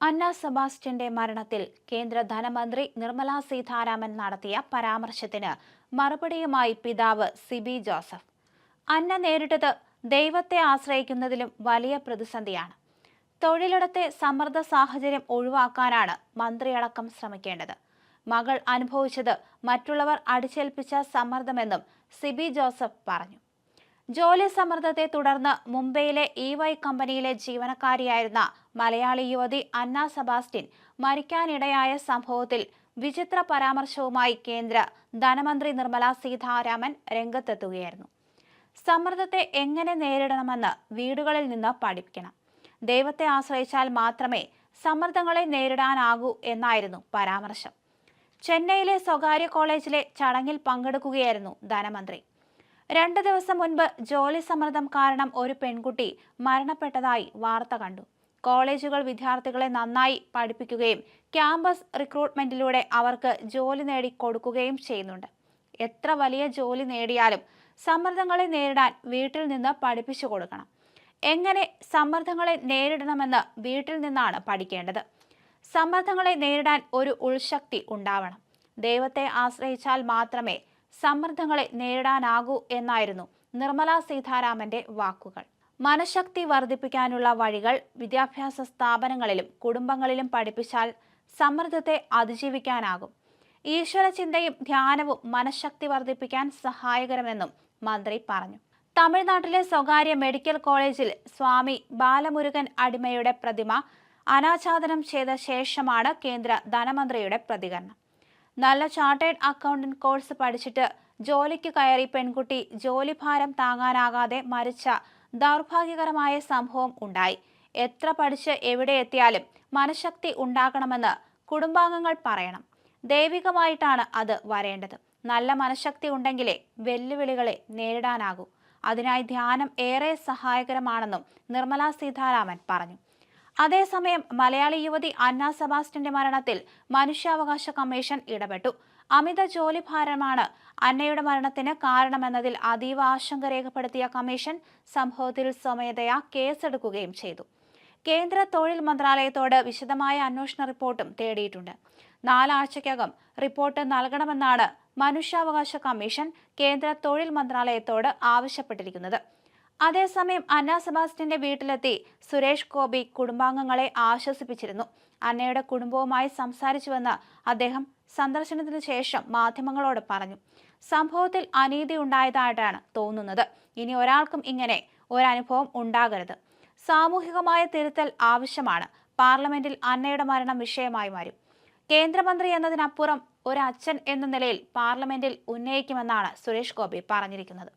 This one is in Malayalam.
അന്ന സെബാസ്റ്റ്യന്റെ മരണത്തിൽ കേന്ദ്ര ധനമന്ത്രി നിർമ്മല സീതാരാമൻ നടത്തിയ പരാമർശത്തിന് മറുപടിയുമായി പിതാവ് സിബി ജോസഫ്. അന്ന നേരിട്ടത് ദൈവത്തെ ആശ്രയിക്കുന്നതിലും വലിയ പ്രതിസന്ധിയാണ്. തൊഴിലിടത്തെ സമ്മർദ്ദ സാഹചര്യം ഒഴിവാക്കാനാണ് മന്ത്രിയടക്കം ശ്രമിക്കേണ്ടത്. മകൾ അനുഭവിച്ചത് മറ്റുള്ളവർ അടിച്ചേൽപ്പിച്ച സമ്മർദ്ദമെന്നും സിബി ജോസഫ് പറഞ്ഞു. ജോലി സമ്മർദ്ദത്തെ തുടർന്ന് മുംബൈയിലെ ഇ വൈ കമ്പനിയിലെ ജീവനക്കാരിയായിരുന്ന മലയാളി യുവതി അന്ന സെബാസ്റ്റ്യൻ മരിക്കാനിടയായ സംഭവത്തിൽ വിചിത്ര പരാമർശവുമായി കേന്ദ്ര ധനമന്ത്രി നിർമ്മല സീതാരാമൻ രംഗത്തെത്തുകയായിരുന്നു. സമ്മർദ്ദത്തെ എങ്ങനെ നേരിടണമെന്ന് വീടുകളിൽ നിന്ന് പഠിപ്പിക്കണം. ദൈവത്തെ ആശ്രയിച്ചാൽ മാത്രമേ സമ്മർദ്ദങ്ങളെ നേരിടാനാകൂ എന്നായിരുന്നു പരാമർശം. ചെന്നൈയിലെ സ്വകാര്യ കോളേജിലെ ചടങ്ങിൽ പങ്കെടുക്കുകയായിരുന്നു ധനമന്ത്രി. രണ്ട് ദിവസം മുൻപ് ജോലി സമ്മർദ്ദം കാരണം ഒരു പെൺകുട്ടി മരണപ്പെട്ടതായി വാർത്ത കണ്ടു. കോളേജുകൾ വിദ്യാർത്ഥികളെ നന്നായി പഠിപ്പിക്കുകയും ക്യാമ്പസ് റിക്രൂട്ട്മെന്റിലൂടെ അവർക്ക് ജോലി നേടി കൊടുക്കുകയും ചെയ്യുന്നുണ്ട്. എത്ര വലിയ ജോലി നേടിയാലും സമ്മർദ്ദങ്ങളെ നേരിടാൻ വീട്ടിൽ നിന്ന് പഠിപ്പിച്ചു കൊടുക്കണം. എങ്ങനെ സമ്മർദ്ദങ്ങളെ നേരിടണമെന്ന് വീട്ടിൽ നിന്നാണ് പഠിക്കേണ്ടത്. സമ്മർദ്ദങ്ങളെ നേരിടാൻ ഒരു ഉൾശക്തി ഉണ്ടാവണം. ദൈവത്തെ ആശ്രയിച്ചാൽ മാത്രമേ സമ്മർദ്ദങ്ങളെ നേരിടാനാകൂ എന്നായിരുന്നു നിർമ്മല സീതാരാമന്റെ വാക്കുകൾ. മനഃശക്തി വർദ്ധിപ്പിക്കാനുള്ള വഴികൾ വിദ്യാഭ്യാസ സ്ഥാപനങ്ങളിലും കുടുംബങ്ങളിലും പഠിപ്പിച്ചാൽ സമ്മർദ്ദത്തെ അതിജീവിക്കാനാകും. ഈശ്വരചിന്തയും ധ്യാനവും മനഃശക്തി വർദ്ധിപ്പിക്കാൻ സഹായകരമെന്നും മന്ത്രി പറഞ്ഞു. തമിഴ്നാട്ടിലെ സ്വകാര്യ മെഡിക്കൽ കോളേജിൽ സ്വാമി ബാലമുരുകൻ അടിമയുടെ പ്രതിമ അനാച്ഛാദനം ചെയ്ത ശേഷമാണ് കേന്ദ്ര ധനമന്ത്രിയുടെ പ്രതികരണം. നല്ല ചാർട്ടേഡ് അക്കൗണ്ടന്റ് കോഴ്സ് പഠിച്ചിട്ട് ജോലിക്ക് കയറി പെൺകുട്ടി ജോലിഭാരം താങ്ങാനാകാതെ മരിച്ച ദൗർഭാഗ്യകരമായ സംഭവം ഉണ്ടായി. എത്ര പഠിച്ച് എവിടെ എത്തിയാലും മനഃശക്തി ഉണ്ടാകണമെന്ന് കുടുംബാംഗങ്ങൾ പറയണം. ദൈവികമായിട്ടാണ് അത് വരേണ്ടത്. നല്ല മനഃശക്തി ഉണ്ടെങ്കിലേ വെല്ലുവിളികളെ നേരിടാനാകൂ. അതിനായി ധ്യാനം ഏറെ സഹായകരമാണെന്നും നിർമ്മലാ സീതാരാമൻ പറഞ്ഞു. അതേസമയം മലയാളി യുവതി അന്ന സെബാസ്റ്റ്യന്റെ മരണത്തിൽ മനുഷ്യാവകാശ കമ്മീഷൻ ഇടപെട്ടു. അമിത ജോലിഭാരമാണ് അന്നയുടെ മരണത്തിന് കാരണമെന്നതിൽ അതീവ ആശങ്ക രേഖപ്പെടുത്തിയ കമ്മീഷൻ സംഭവത്തിൽ സ്വമേധയാ കേസെടുക്കുകയും ചെയ്തു. കേന്ദ്ര തൊഴിൽ മന്ത്രാലയത്തോട് വിശദമായ അന്വേഷണ റിപ്പോർട്ടും തേടിയിട്ടുണ്ട്. നാലാഴ്ചയ്ക്കകം റിപ്പോർട്ട് നൽകണമെന്നാണ് മനുഷ്യാവകാശ കമ്മീഷൻ കേന്ദ്ര തൊഴിൽ മന്ത്രാലയത്തോട് ആവശ്യപ്പെട്ടിരിക്കുന്നത്. അതേസമയം അന്ന സെബാസ്റ്റ്യന്റെ വീട്ടിലെത്തി സുരേഷ് ഗോപി കുടുംബാംഗങ്ങളെ ആശ്വസിപ്പിച്ചിരുന്നു. അന്നയുടെ കുടുംബവുമായി സംസാരിച്ചുവെന്ന് അദ്ദേഹം സന്ദർശനത്തിന് ശേഷം മാധ്യമങ്ങളോട് പറഞ്ഞു. സംഭവത്തിൽ അനീതി ഉണ്ടായതായിട്ടാണ് തോന്നുന്നത്. ഇനി ഒരാൾക്കും ഇങ്ങനെ ഒരനുഭവം ഉണ്ടാകരുത്. സാമൂഹികമായ തിരുത്തൽ ആവശ്യമാണ്. പാർലമെന്റിൽ അന്നയുടെ മരണം വിഷയമായി വരും കേന്ദ്രമന്ത്രി എന്നതിനപ്പുറം ഒരു അച്ഛൻ എന്ന നിലയിൽ പാർലമെന്റിൽ ഉന്നയിക്കുമെന്നാണ് സുരേഷ് ഗോപി പറഞ്ഞിരിക്കുന്നത്.